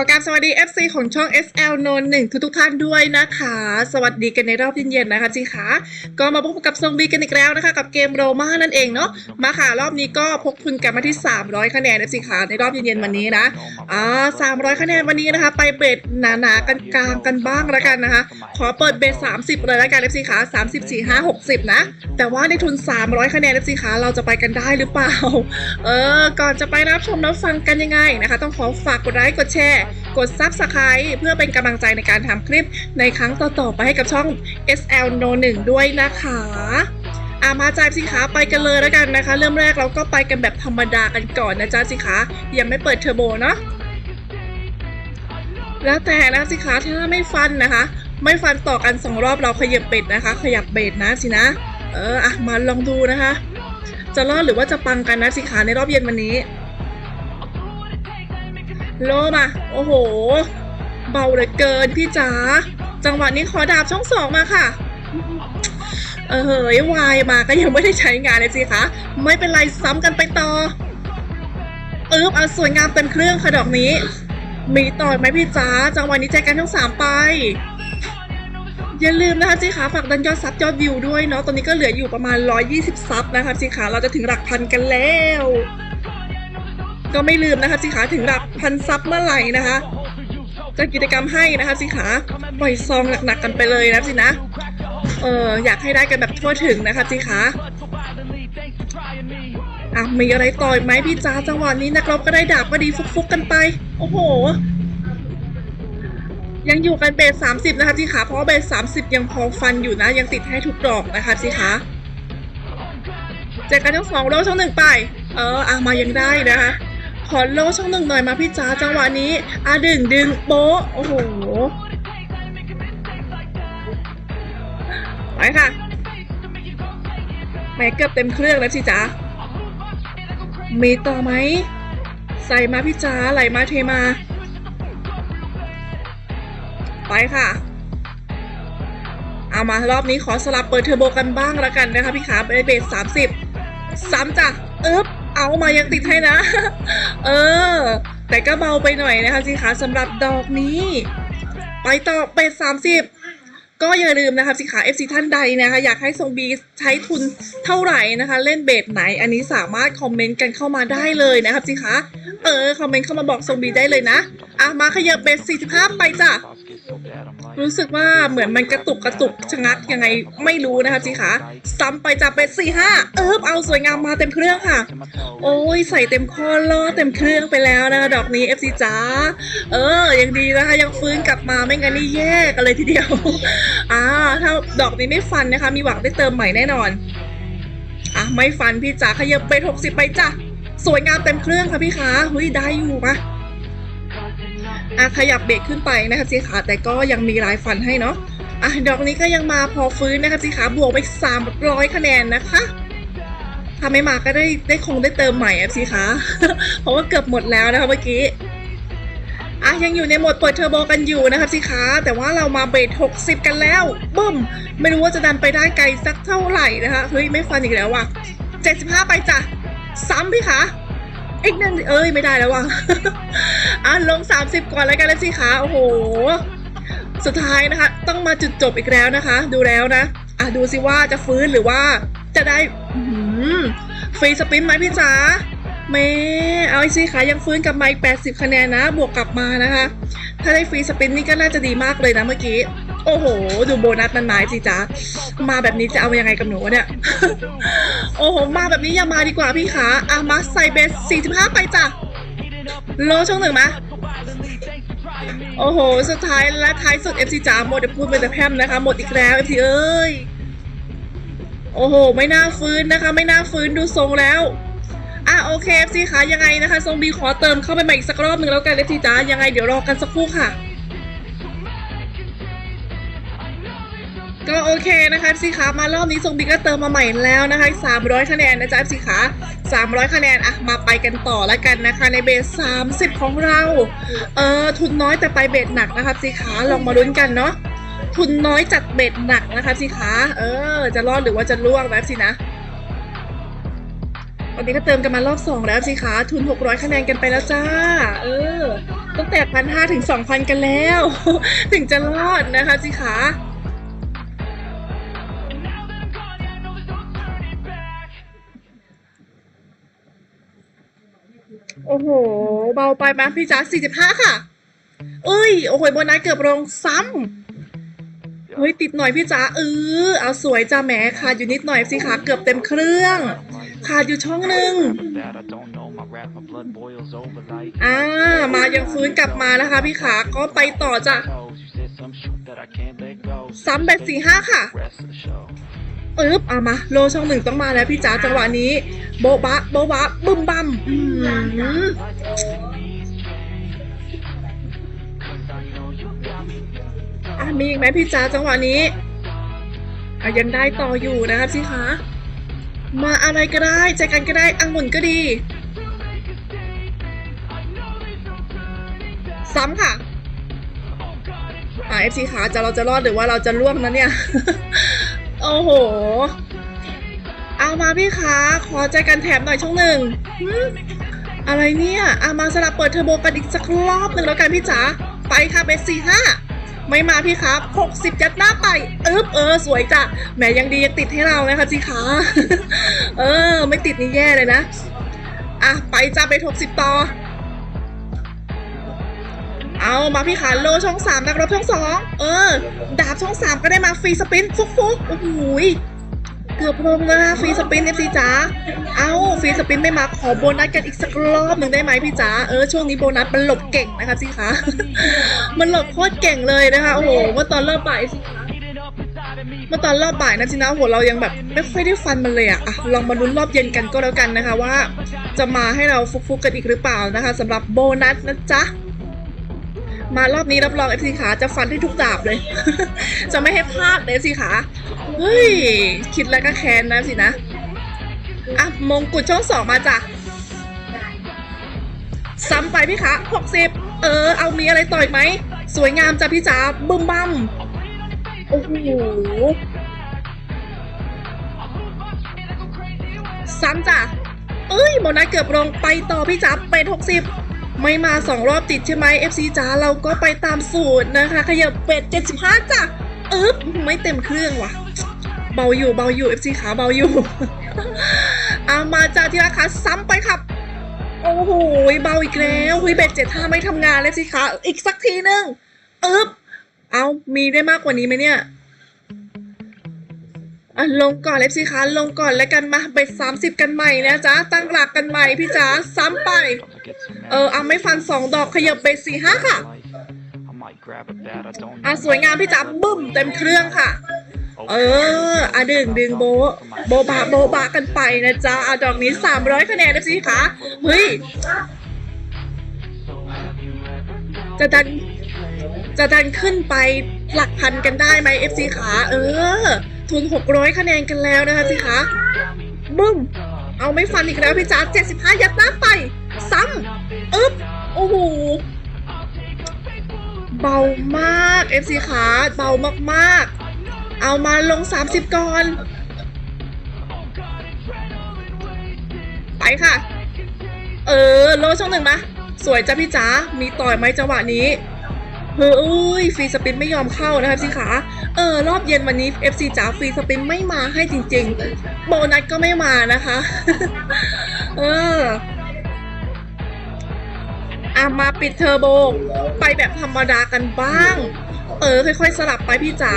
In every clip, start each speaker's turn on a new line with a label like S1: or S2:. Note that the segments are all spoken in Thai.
S1: ขอการสวัสดี FC ของช่อง SL นนหนึ่งทุกๆท่านด้วยนะคะ สวัสดีกันในรอบเย็นๆนะคะจีคะก็มาพบกับทรงบีกันอีกแล้วนะคะ กับเกมโรมานั่นเองเนาะมาค่ะรอบนี้ก็พกทุนกันมาที่ 300 คะแนน FC คะในรอบเย็นๆวันนี้นะอ่า300 คะแนนวันนี้นะคะ ไปเบสหนาๆกันกลางกันบ้างล้วกันนะคะ ขอเปิดเบส30 เลยล้วกัน FC คะ30 4 5 60 นะ แต่ว่าในทุน 300 คะแนน FC คะเราจะไปกันได้หรือเปล่า เออก่อนจะไปรับชมรับฟังกันยังไงนะคะ ต้องขอฝากกดไลค์กดแชร์กด Subscribe เพื่อเป็นกำลังใจในการทำคลิปในครั้งต่อๆไปให้กับช่อง SL No 1ด้วยนะคะอามาจ่ายสิคะไปกันเลยแล้วกันนะคะ เริ่มแรกเราก็ไปกันแบบธรรมดากันก่อนนะจ๊ะสิคะยังไม่เปิดเทอร์โบเนาะแล้วแต่นะสิคะถ้าไม่ฟันนะคะ ไม่ฟันต่อกันสองรอบเราขยับเบ็ดนะคะ ขยับเบ็ดนะสินะ เอออะมาลองดูนะคะ จะรอดหรือว่าจะปังกันนะสิคะในรอบเย็นวันนี้ โลมา โอ้โห เบาเหลือเกินพี่จ๋า จังหวะนี้ขอดาบช่องสองมาค่ะ เออเฮ้ยวายมาก็ยังไม่ได้ใช้งานเลยสิคะ ไม่เป็นไรซ้ำกันไปต่อ เอิบเอาสวยงามเต็มเครื่องค่ะดอกนี้ มีต่อไหมพี่จ๋า จังหวะนี้แจกกันทั้งสามไป อย่าลืมนะคะจีขาฝากดันยอดซับยอดวิวด้วยเนาะ ตอนนี้ก็เหลืออยู่ประมาณ 120 ซับนะคะจีขาเราจะถึงหลักพันกันแล้ว ก็ไม่ลืมนะคะสิขาถึงหลักพันซับเมื่อไหร่นะคะจะกิจกรรมให้นะคะสิขาปล่อยซองหนักๆกันไปเลยนะสินะเอออยากให้ได้กันแบบทั่วถึงนะคะสิขาอะมีอะไรต่อยไหมพี่จ้าจังหวะนี้นักรบก็ได้ดาบก็ดีฟุกๆกันไป โอ้โห ยังอยู่กันเบสสามสิบนะคะสิขาเพราะเบสสามสิบยังพอฟันอยู่นะ ยังติดให้ทุกดอกนะคะสิขาเจอกันทั้งสองโลช่องหนึ่งไป เอออะมายังได้นะคะ ขอโลช่องหนึ่งหน่อยมาพี่จ๋าจังหวะนี้อะดึงดึงโป๊ะโอ้โหไปค่ะแหมเกือบเต็มเครื่องแล้วสิจ๋ามีต่อไหม ใส่มาพี่จ๋าไหลมาเทมา ไปค่ะ เอามารอบนี้ขอสลับเปิดเทอร์โบกันบ้างล้วกันนะคะพี่ขาไปเบสสามสิบซ้ำจ้ะอึ๊บ เอามายังติดให้นะ เออ แต่ก็เบาไปหน่อยนะคะสิคะสำหรับดอกนี้ ไปต่อเบสสามสิบก็อย่าลืมนะคะสิคะ FC ท่านใดนะคะ อยากให้ทรงบีใช้ทุนเท่าไหร่นะคะ เล่นเบสไหน อันนี้สามารถคอมเมนต์กันเข้ามาได้เลยนะครับสิคะเออ คอมเมนต์เข้ามาบอกทรงบีได้เลยนะ อะ มาขยับเบส45 ไปจ้ะ รู้สึกว่าเหมือนมันกระตุกกระตุกชะงักยังไงไม่รู้นะคะจีขาซ้ำไปจับเป็นสี่ห้าเอิบเอาสวยงามมาเต็มเครื่องค่ะ โอ้ยใส่เต็มคอล่อเต็มเครื่องไปแล้วนะคะดอกนี้ FC จ้าเออยังดีนะคะยังฟื้นกลับมาไม่งั้นนี่แย่กันเลยทีเดียวอ่าถ้าดอกนี้ไม่ฟันนะคะ มีหวังได้เติมใหม่แน่นอนอะไม่ฟันพี่จ๋าขยับเป็นหกสิบไปจ้ะสวยงามเต็มเครื่องค่ะพี่ขาเฮ้ยได้อยู่ปะ อะขยับเบรกขึ้นไปนะคะจีขาแต่ก็ยังมีลายฟันให้เนาะอะดอกนี้ก็ยังมาพอฟื้นนะคะจีขาบวกไปสามร้อยคะแนนนะคะถ้าไม่มาก็ได้ได้คงได้เติมใหม่อะจีขาเพราะว่าเกือบหมดแล้วนะคะเมื่อกี้อะยังอยู่ในโหมดเปิดเทอร์โบกันอยู่นะคะจีขาแต่ว่าเรามาเบรกหกสิบกันแล้วบึ้ม ไม่รู้ว่าจะดันไปได้ไกลสักเท่าไหร่นะคะเฮ้ยไม่ฟันอีกแล้วว่ะเจ็ดสิบห้าไปจ้ะซ้ำพี่ขา อีกหนึ่งเอ้ยไม่ได้แล้วว่ะอะลง 30 ก่อนแล้วกันแล้วสิคะโอ้โห สุดท้ายนะคะ ต้องมาจุดจบอีกแล้วนะคะ ดูแล้วนะอะดูสิว่าจะฟื้นหรือว่าจะได้ฟรีสปินไหมพี่จ๋าเมเอาสิคะยังฟื้นกับไมาอีก80 คะแนนนะ บวกกลับมานะคะ ถ้าได้ฟรีสปินนี่ก็น่าจะดีมากเลยนะเมื่อกี้ โอ้โห ดูโบนัสมันหมายสิจ๊ะ มาแบบนี้จะเอายังไงกับหนูเนี่ย โอ้โห มาแบบนี้อย่ามาดีกว่าพี่ขาอะมาใส่เบส 45 ไปจ้ะ โลช่องหนึ่งมะโอ้โห สุดท้ายและท้ายสุด FC จ๋าหมดเดี๋ยวพูดไปแต่แพมนะคะ หมดอีกแล้ว FC เอ้ย โอ้โห ไม่น่าฟื้นนะคะ ไม่น่าฟื้นดูทรงแล้วอะโอเค FC คะยังไงนะคะทรงบีขอเติมเข้าไปใหม่อีกสักรอบหนึ่งแล้วกัน FC จ๋ายังไงเดี๋ยวรอกันสักครู่ค่ะ ก็โอเคนะคะสิคะมารอบนี้ทรงบีก็เติมมาใหม่แล้วนะคะ300คะแนนนะจ๊ะสิคะ300คะแนนอะมาไปกันต่อแล้วกันนะคะ ในเบส30ของเราเออทุนน้อยแต่ไปเบสหนักนะคะสิคะลองมาลุ้นกันเนาะทุนน้อยจัดเบสหนักนะคะสิคะเออ จะรอดหรือว่าจะล่วงแบบสินะวันนี้ก็เติมกันมารอบสองแล้วสิคะทุน 600 คะแนนกันไปแล้วจ้า เออ ตั้งแต่พันห้าถึงสองพันกันแล้ว ถึงจะรอดนะคะสิคะ โอ้โห เบาไปไหมพี่จ๋า45ค่ะ เอ้ย โอ้โหโบนัสเกือบลงซ้ำเฮ้ย ติดหน่อยพี่จ๋าเออเอาสวยจ้าแหมขาดอยู่นิดหน่อยสิคะเกือบเต็มเครื่อง ขาดอยู่ช่องหนึ่งอ่า มายังฟื้นกลับมานะคะ พี่ขาก็ไปต่อจ้ะซ้ำแบบสี่ห้าค่ะอึ๊บเอามา โลช่องหนึ่งต้องมาแล้วพี่จ๋าจังหวะนี้ โบ๊ะบะโบ๊ะบะบึมบัมอืมอะมีอีกไหมพี่จ๋าจังหวะนี้อะยังได้ต่ออยู่นะคะสิคะมาอะไรก็ได้ใจกันก็ได้อังุ่นก็ดีซ้ำค่ะอ่าเอฟซีขาจะเราจะรอดหรือว่าเราจะล่วงนะเนี่ย โอ้โห เอามาพี่ขาขอใจกันแถมหน่อยช่องหนึ่งอะไรเนี่ยเอามาสลับเปิดเทอร์โบกันอีกสักรอบหนึ่งแล้วกันพี่จ๋าไปค่ะเบสสี่ห้าไม่มาพี่ครับหกสิบยัดหน้าไปอึ๊บเออ สวยจ้ะแหมยังดียังติดให้เรานะคะจีขาเออ ไม่ติดนี่แย่เลยนะ อะ ไปจ้าไปหกสิบต่อ เอามาพี่ขาโลช่องสามนักรบช่องสองเออ ดาบช่องสามก็ได้มาฟรีสปิน ฟุกฟุกโอ้โหย เกือบลงแล้วนะฟรีสปินเอฟซีจ๋าเอาฟรีสปินไม่มาขอโบนัสกันอีกสักรอบหนึ่งได้ไหมพี่จ๋าเออช่วงนี้โบนัสมันหลบเก่งนะคะสิคะมันหลบโคตรเก่งเลยนะคะโอ้โหเมื่อตอนเริ่มบ่ายสิคะเมื่อตอนรอบบ่ายนะสินะโอ้โหเรายังแบบไม่ค่อยได้ฟันมันเลยอะอะลองมาลุ้นรอบเย็นกันก็แล้วกันนะคะว่า จะมาให้เราฟุกๆกันอีกหรือเปล่านะคะสำหรับโบนัสนะจ๊ะ มารอบนี้รับรองเอฟซีขาจะฟันให้ทุกดาบเลย จะไม่ให้พลาดเลยเอฟซีขาเฮ้ย คิดแล้วก็แค้นนะสินะ อะ มงกุฎช่องสองมาจ้ะ ซ้ำไปพี่ขาหกสิบเออ เอามีอะไรต่ออีกไหม สวยงามจ้ะพี่จ๋าบึ้มบั้มโอ้โหซ้ำจ้ะ เอ้ยโมนัสเกือบลงไปต่อพี่จ๋าเป็นหกสิบ ไม่มาสองรอบติดใช่ไหม FC จ๋าเราก็ไปตามสูตรนะคะ ขยับเป็ด 75จ้ะอึ๊บไม่เต็มเครื่องว่ะ เบาอยู่เบาอยู่ FC ขาเบาอยู่เอามาจ้าที่ราคาซ้ำไปครับ โอ้โหเบาอีกแล้วหุยเบ็ดเจ็ดห้าไม่ทำงานเลยสิคะอีกสักทีหนึ่งอึ๊บเอามีได้มากกว่านี้ไหมเนี่ย อะลงก่อนเลยสิคะลงก่อนแล้วกันมาเบ็ดสามสิบกันใหม่นะจ๊ะตั้งหลักกันใหม่พี่จ๋าซ้ำไป เออเอาไม่ฟันสองดอกขยับไปสี่ห้าค่ะอะสวยงามพี่จ๋าบึ้มเต็มเครื่องค่ะ เอออะดึงดึงโบโบบะโบบะกันไปนะจ๊ะอะดอกนี้สามร้อยคะแนนนะสิคะเฮ้ยจะดันจะดันขึ้นไปหลักพันกันได้ไหม FC ขาเออ ทุน 600 คะแนนกันแล้วนะคะสิคะบึ้ม เอาไม่ฟันอีกแล้วพี่จ๋า75 ยัดหน้าไป ซ้ำอึ๊บ โอ้โห เบามาก FC ขาเบามากๆ เอามาลง 30 ก่อน ไปค่ะ เออ โลช่องหนึ่งมา สวยจ้ะพี่จ๋ามีต่อยไหมจังหวะนี้ เฮ้ยฟรีสปินไม่ยอมเข้านะคะสิขาเออรอบเย็นวันนี้ FC จ๋าฟรีสปินไม่มาให้จริง ๆ โบนัสก็ไม่มานะคะ เอออามาปิดเทอร์โบ ไปแบบธรรมดากันบ้าง เออ ค่อยๆ สลับไปพี่จ๋า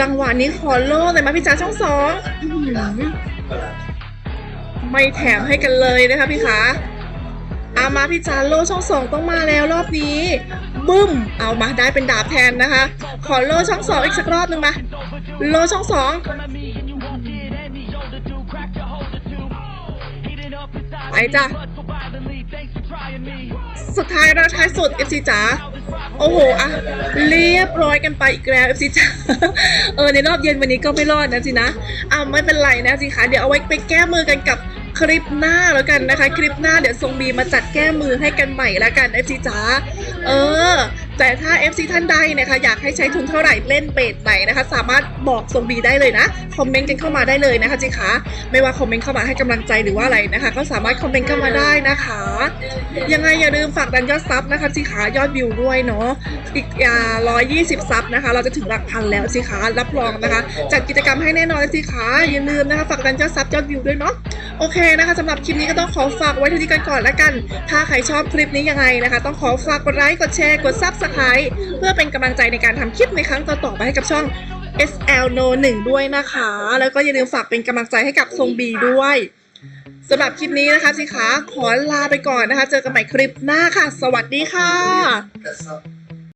S1: จังหวะนี้ขอโล่เลยมาพี่จ๋าช่องสองไม่แถมให้กันเลยนะคะพี่ขาอามาพี่จ๋าโล่ช่องสองต้องมาแล้วรอบนี้ บึ้ม เอามาได้เป็นดาบแทนนะคะ ขอโลช่องสองอีกสักรอบหนึ่งมา โลช่องสองไปจ้ะ สุดท้ายเราท้ายสุด FC จ๋า โอ้โหอะเรียบร้อยกันไปอีกแล้ว FC จ๋า เออในรอบเย็นวันนี้ก็ไม่รอดนะสินะอ่าไม่เป็นไรนะสิคะเดี๋ยวเอาไว้ไปแก้มือกันกับ คลิปหน้าแล้วกันนะคะ คลิปหน้าเดี๋ยวทรงบีมาจัดแก้มือให้กันใหม่แล้วกัน FC จ๋าเออ แต่ถ้า FC ท่านใดนะคะอยากให้ใช้ทุนเท่าไหร่เล่นเบสไหนนะคะ สามารถบอกทรงบีได้เลยนะคอมเมนต์กันเข้ามาได้เลยนะคะจิคะไม่ว่าคอมเมนต์เข้ามาให้กำลังใจหรือว่าอะไรนะคะ ก็สามารถคอมเมนต์เข้ามาได้นะคะ ยังไงอย่าลืมฝากดันยอดซับนะคะจิคะยอดวิวด้วยเนาะอีกอ่า120ซับนะคะ เราจะถึงหลักพันแล้วสิคะรับรองนะคะจัดกิจกรรมให้แน่นอนสิคะอย่าลืมนะคะฝากดันยอดซับยอดวิวด้วยเนาะโอเคนะคะสำหรับคลิปนี้ก็ต้องขอฝากไว้เท่านี้กันก่อนละกัน ถ้าใครชอบคลิปนี้ยังไงนะคะ ต้องขอฝากกดไลค์กดแชร์กดซับ Subscribe เพื่อเป็นกำลังใจในการทำคลิปในครั้งต่อๆไปให้กับช่อง SL No 1ด้วยนะคะ แล้วก็อย่าลืมฝากเป็นกำลังใจให้กับทรงบีด้วยสำหรับคลิปนี้นะคะสิคะขอลาไปก่อนนะคะ เจอกันใหม่คลิปหน้าค่ะ สวัสดีค่ะ